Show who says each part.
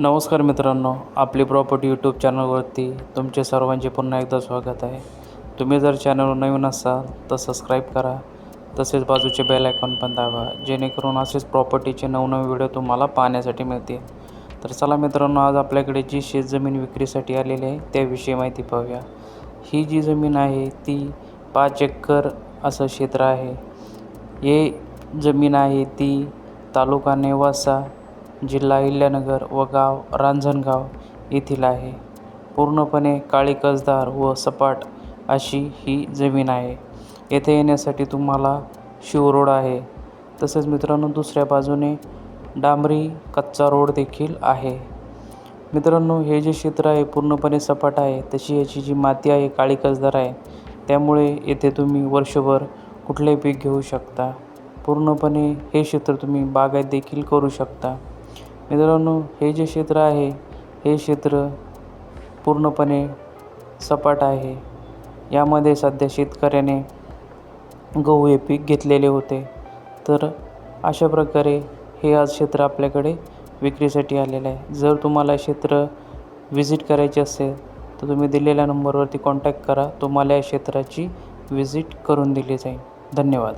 Speaker 1: नमस्कार मित्रांनो आपली प्रॉपर्टी यूट्यूब चॅनलवरती तुमचे सर्वांचे पुन्हा एकदा स्वागत आहे. तुम्ही जर चॅनलवर नवीन असाल तर सबस्क्राईब करा. तसेच बाजूचे बेल आयकॉन पण दाबा जेणेकरून असेच प्रॉपर्टीचे नवनवे व्हिडिओ तुम्हाला पाहण्यासाठी मिळतील. तर चला मित्रांनो आज आपल्याकडे जी शेतजमीन विक्रीसाठी आलेली आहे त्याविषयी माहिती पाहूया. ही जी जमीन आहे ती पाच एकर असं क्षेत्र आहे. हे जमीन आहे ती तालुका नेवासा जिल्हा इल्यानगर व गाव रांजणगाव येथील आहे. पूर्णपणे काळी कसदार व सपाट अशी ही जमीन आहे. येथे येण्यासाठी तुम्हाला शिव रोड आहे. तसेच मित्रांनो दुसऱ्या बाजूने डांबरी कच्चा रोड देखील आहे. मित्रांनो हे जे क्षेत्र आहे पूर्णपणे सपाट आहे. तशी याची जी माती आहे काळी कसदार आहे त्यामुळे येथे तुम्ही वर्षभर कुठलेही पीक घेऊ शकता. पूर्णपणे हे क्षेत्र तुम्ही बागायत देखील करू शकता. मित्रांनो हे जे क्षेत्र आहे हे क्षेत्र पूर्णपणे सपाट आहे. यामध्ये सध्या शेतकऱ्याने गहू हे पीक घेतलेले होते. तर अशा प्रकारे हे आज क्षेत्र आपल्याकडे विक्रीसाठी आलेलं आहे. जर तुम्हाला क्षेत्र व्हिजिट करायचे असेल तर तुम्ही दिलेल्या नंबरवरती कॉन्टॅक्ट करा. तुम्हाला या क्षेत्राची व्हिजिट करून दिली जाईल. धन्यवाद.